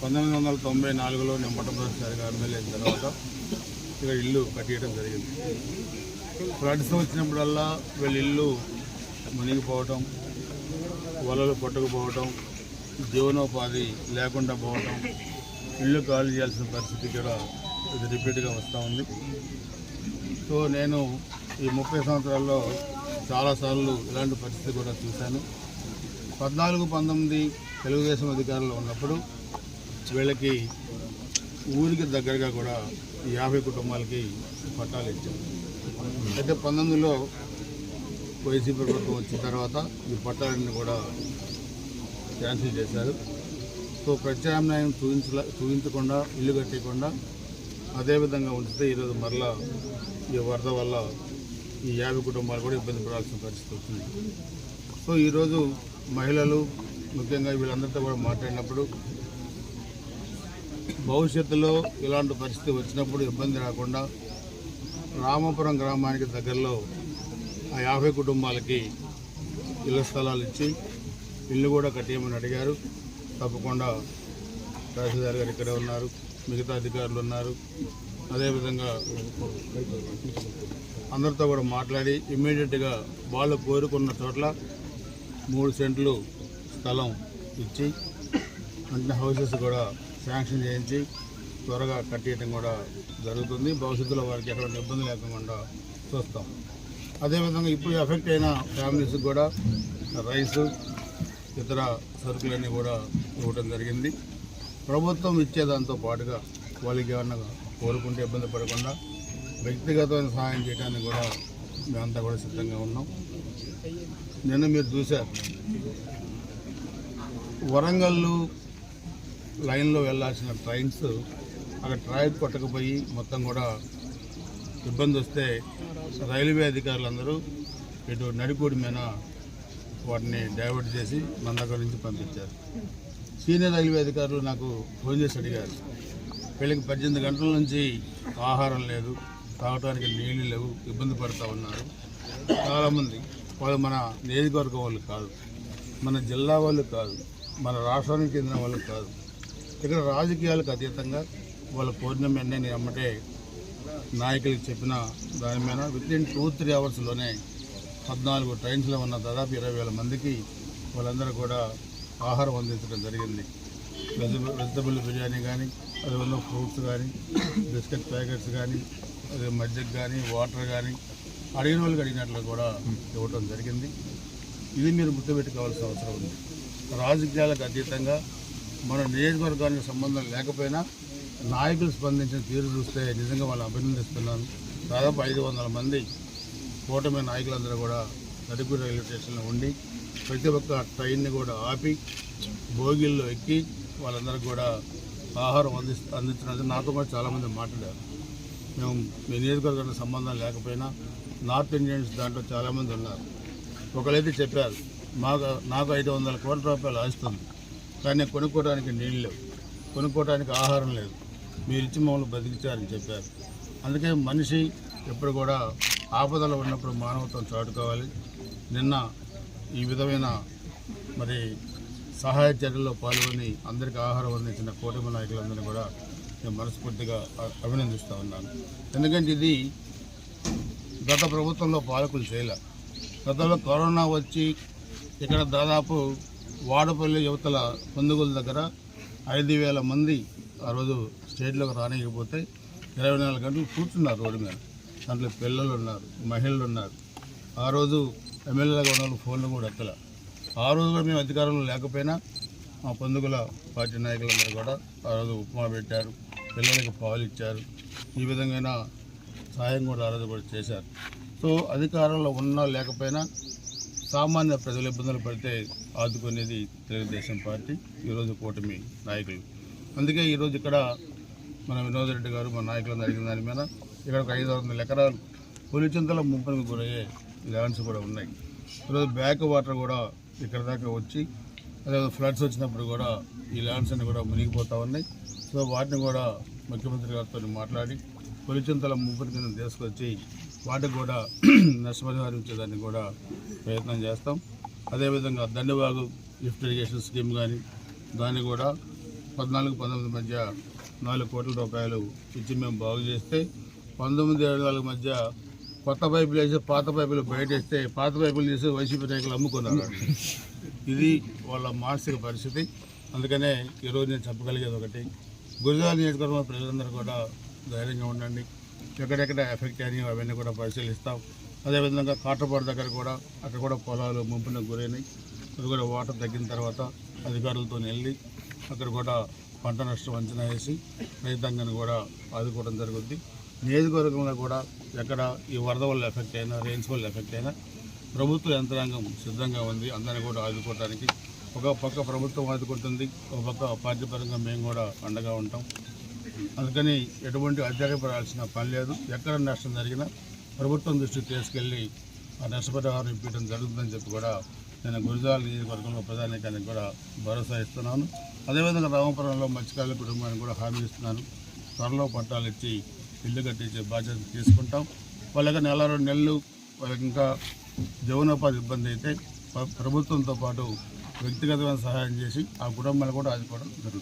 పంతొమ్మిది వందల తొంభై నాలుగులో నేను మొట్టమొదటిసారిగా ఎమ్మెల్యే అయిన తర్వాత. ఇక్కడ ఇల్లు కట్టియడం జరిగింది. ఫ్లడ్స్ వచ్చినప్పుడల్లా వీళ్ళ ఇల్లు మునిగిపోవటం వలలు పట్టుకుపోవటం జీవనోపాధి లేకుండా పోవటం ఇల్లు ఖాళీ చేయాల్సిన పరిస్థితి కూడా ఇది రిపీట్గా వస్తూ ఉంది. సో నేను ఈ ముప్పై సంవత్సరాల్లో చాలాసార్లు ఇలాంటి పరిస్థితి కూడా చూశాను. పద్నాలుగు పంతొమ్మిది తెలుగుదేశం అధికారంలో ఉన్నప్పుడు వీళ్ళకి ఊరికి దగ్గరగా కూడా యాభై కుటుంబాలకి పట్టాలు ఇచ్చారు. అయితే పంతొమ్మిదిలో వైసీపీ ప్రభుత్వం వచ్చిన తర్వాత ఈ పట్టాలన్నీ కూడా క్యాన్సిల్ చేశారు. సో ప్రత్యామ్నాయం చూపించ చూపించకుండా ఇల్లు కట్టకుండా అదేవిధంగా ఉంచితే ఈరోజు మరలా ఈ వరద వల్ల ఈ యాభై కుటుంబాలు కూడా ఇబ్బంది పడాల్సిన పరిస్థితి వచ్చింది. సో ఈరోజు మహిళలు ముఖ్యంగా వీళ్ళందరితో కూడా మాట్లాడినప్పుడు భవిష్యత్తులో ఇలాంటి పరిస్థితి వచ్చినప్పుడు ఇబ్బంది రాకుండా రామపురం గ్రామానికి దగ్గరలో ఆ యాభై కుటుంబాలకి ఇళ్ళ స్థలాలు ఇచ్చి ఇల్లు కూడా కట్టేయమని అడిగారు. తప్పకుండా తహసీల్దార్ గారు ఇక్కడే ఉన్నారు మిగతా అధికారులు ఉన్నారు. అదేవిధంగా అందరితో కూడా మాట్లాడి ఇమ్మీడియట్గా వాళ్ళు కోరుకున్న చోట్ల మూడు సెంట్లు స్థలం ఇచ్చి వెంటనే హౌసెస్ కూడా శాంక్షన్ చేయించి త్వరగా కట్టేయటం కూడా జరుగుతుంది. భవిష్యత్తులో వారికి ఎక్కడ ఇబ్బంది లేకుండా చూస్తాం. అదేవిధంగా ఇప్పుడు ఎఫెక్ట్ అయిన ఫ్యామిలీస్కి కూడా రైస్ ఇతర సరుకులన్నీ కూడా ఇవ్వడం జరిగింది. ప్రభుత్వం ఇచ్చేదాంతో పాటుగా వాళ్ళకి ఏమన్నా కోరుకుంటే ఇబ్బంది పడకుండా వ్యక్తిగతమైన సహాయం చేయడానికి కూడా మేమంతా కూడా సిద్ధంగా ఉన్నాం. నిన్న మీరు చూశారు. వరంగల్లు లైన్లో వెళ్ళాల్సిన ట్రైన్స్ అక్కడ ట్రాక్ కొట్టకపోయి మొత్తం కూడా ఇబ్బంది వస్తే రైల్వే అధికారులందరూ ఇటు నడిపూడి మీద వాటిని డైవర్ట్ చేసి మన దగ్గర నుంచి పంపించారు. సీనియర్ రైల్వే అధికారులు నాకు ఫోన్ చేసి అడిగారు. వీళ్ళకి పద్దెనిమిది గంటల నుంచి ఆహారం లేదు. తాగడానికి నీళ్ళు లేవు ఇబ్బంది పడుతూ ఉన్నారు. చాలామంది వాళ్ళు మన నియోజకవర్గం వాళ్ళు కాదు మన జిల్లా వాళ్ళు కాదు మన రాష్ట్రానికి చెందిన వాళ్ళు కాదు. ఇక్కడ రాజకీయాలకు అతీతంగా వాళ్ళ కోరిన వెంటనే అమ్మటే నాయకులకు చెప్పిన దాని మీద విత్ ఇన్ టూ త్రీ అవర్స్లోనే పద్నాలుగు ట్రైన్స్లో ఉన్న దాదాపు ఇరవై వేల మందికి వాళ్ళందరూ కూడా ఆహారం అందించడం జరిగింది. వెజిటబుల్ బిర్యానీ కానీ అదేవిధంగా ఫ్రూట్స్ కానీ బిస్కెట్ ప్యాకెట్స్ కానీ మజ్జిగ కానీ వాటర్ కానీ అడిగిన వాళ్ళకి అడిగినట్లు కూడా ఇవ్వటం జరిగింది. ఇది మీరు గుర్తుపెట్టుకోవాల్సిన అవసరం ఉంది. రాజకీయాలకు అతీతంగా మన నియోజకవర్గానికి సంబంధం లేకపోయినా నాయకులు స్పందించిన తీరు చూస్తే నిజంగా వాళ్ళని అభినందిస్తున్నాను. దాదాపు ఐదు వందల మంది కూటమి నాయకులందరూ కూడా నడిపూడి రైల్వే స్టేషన్లో ఉండి ప్రతి ఒక్క ట్రైన్ని కూడా ఆపి భోగిల్లో ఎక్కి వాళ్ళందరికీ కూడా ఆహారం అంది అందించినది నాతో కూడా చాలామంది మాట్లాడారు. మేము మీ నియోజకవర్గానికి సంబంధం లేకపోయినా నార్త్ ఇండియన్స్ దాంట్లో చాలామంది ఉన్నారు. ఒకరైతే చెప్పారు మాకు నాకు ఐదు వందల కోట్ల రూపాయలు ఆస్తుంది కానీ కొనుక్కోవడానికి నీళ్ళు లేవు. కొనుక్కోవడానికి ఆహారం లేదు. మీరు ఇచ్చి మమ్మల్ని బతికించారని చెప్పారు. అందుకే మనిషి ఎప్పుడు కూడా ఆపదలో ఉన్నప్పుడు మానవత్వం చాటుకోవాలి. నిన్న ఈ విధమైన మరి సహాయ చర్యల్లో పాల్గొని అందరికీ ఆహారం అందించిన కూటమి నాయకులందరినీ కూడా నేను మనస్ఫూర్తిగా అభినందిస్తూ ఉన్నాను. ఎందుకంటే ఇది గత ప్రభుత్వంలో పాలకులు చేయలే గతంలో కరోనా వచ్చి ఇక్కడ దాదాపు వాడపల్లి యువతల పొందుగుల దగ్గర ఐదు వేల మంది ఆ రోజు స్టేట్లోకి రానియకపోతే ఇరవై నాలుగు గంటలు కూర్చున్నారు రోడ్డు మీద. దాంట్లో పిల్లలు ఉన్నారు మహిళలు ఉన్నారు. ఆ రోజు ఎమ్మెల్యేగా ఉన్న వాళ్ళు ఫోన్లు కూడా ఎత్తల. ఆ రోజు కూడా మేము అధికారంలో లేకపోయినా మా పండుగల పార్టీ నాయకులందరూ కూడా ఆ రోజు ఉప్మా పెట్టారు. పిల్లలకు పాలు ఇచ్చారు. ఈ విధంగా సహాయం కూడా ఆ రోజు కూడా చేశారు. సో అధికారంలో ఉన్నా లేకపోయినా సామాన్య ప్రజలు ఇబ్బందులు పడితే ఆదుకునేది తెలుగుదేశం పార్టీ ఈరోజు కూటమి నాయకులు. అందుకే ఈరోజు ఇక్కడ మన వినోద్ రెడ్డి గారు మన నాయకులను అడిగిన దాని మీద ఇక్కడ ఒక ఐదు వందల ఎకరాలు పులిచింతల ముంపులకు గురయ్యే ల్యాండ్స్ కూడా ఉన్నాయి. ఈరోజు బ్యాక్ వాటర్ కూడా ఇక్కడ దాకా వచ్చి అదే ఫ్లడ్స్ వచ్చినప్పుడు కూడా ఈ ల్యాండ్స్ అన్ని కూడా మునిగిపోతూ ఉన్నాయి. సో వాటిని కూడా ముఖ్యమంత్రి గారితో మాట్లాడి కొలిచింతల ముంపుని కింద తీసుకొచ్చి వాటికి కూడా నష్టపరిహారం కూడా ప్రయత్నం చేస్తాం. అదేవిధంగా దండవాగు లిఫ్ట్ ఇరిగేషన్ స్కీమ్ కానీ దాన్ని కూడా పద్నాలుగు పంతొమ్మిది మధ్య నాలుగు కోట్ల రూపాయలు ఇచ్చి మేము బాగు చేస్తే పంతొమ్మిది ఇరవై నాలుగు మధ్య కొత్త పైపులు వేసి పాత పైపులు బయట వేస్తే పాత పైపులు తీసి వైసీపీ నాయకులు అమ్ముకున్నారు. ఇది వాళ్ళ మానసిక పరిస్థితి. అందుకనే ఈరోజు నేను చెప్పగలిగేది ఒకటి. గురుజాల నియోజకవర్గం ప్రజలందరూ కూడా ధైర్యంగా ఉండండి. ఎక్కడెక్కడ ఎఫెక్ట్ అయినాయి అవన్నీ కూడా పరిశీలిస్తాం. అదేవిధంగా కాటపాడు దగ్గర కూడా అక్కడ కూడా పొలాలు ముంపునకు గురైనాయి. అది కూడా వాటర్ తగ్గిన తర్వాత అధికారులతో వెళ్ళి అక్కడ కూడా పంట నష్టం అంచనా వేసి రైతాంగాన్ని కూడా ఆదుకోవడం జరుగుద్ది. నియోజకవర్గంలో కూడా ఎక్కడ ఈ వరద వల్ల ఎఫెక్ట్ అయినా రెయిన్స్ వల్ల ఎఫెక్ట్ అయినా ప్రభుత్వ యంత్రాంగం సిద్ధంగా ఉంది. అందరిని కూడా ఆదుకోవడానికి ఒక పక్క ప్రభుత్వం ఆదుకుంటుంది ఒక పక్క పార్టీ పరంగా మేము కూడా అండగా ఉంటాం. అందుకని ఎటువంటి అధ్యాయపడాల్సిన పని లేదు. ఎక్కడ నష్టం జరిగినా ప్రభుత్వం దృష్టికి తీసుకెళ్ళి ఆ నష్టపరిహారం ఇప్పించడం జరుగుతుందని చెప్పి కూడా నేను గురిజాల నియోజకవర్గంలో ప్రధానికానికి కూడా భరోసా ఇస్తున్నాను. అదేవిధంగా రామపురంలో మత్స్యకారుల కుటుంబానికి కూడా హామీ ఇస్తున్నాను. త్వరలో పట్టాలు ఇచ్చి ఇల్లు కట్టించే బాధ్యత తీసుకుంటాం. వాళ్ళకి నెల రెండు నెలలు వాళ్ళకి ఇంకా జీవనోపాధి ఇబ్బంది అయితే ప్రభుత్వంతో పాటు వ్యక్తిగతమైన సహాయం చేసి ఆ కుటుంబాలు కూడా ఆదుకోవడం జరుగుతుంది.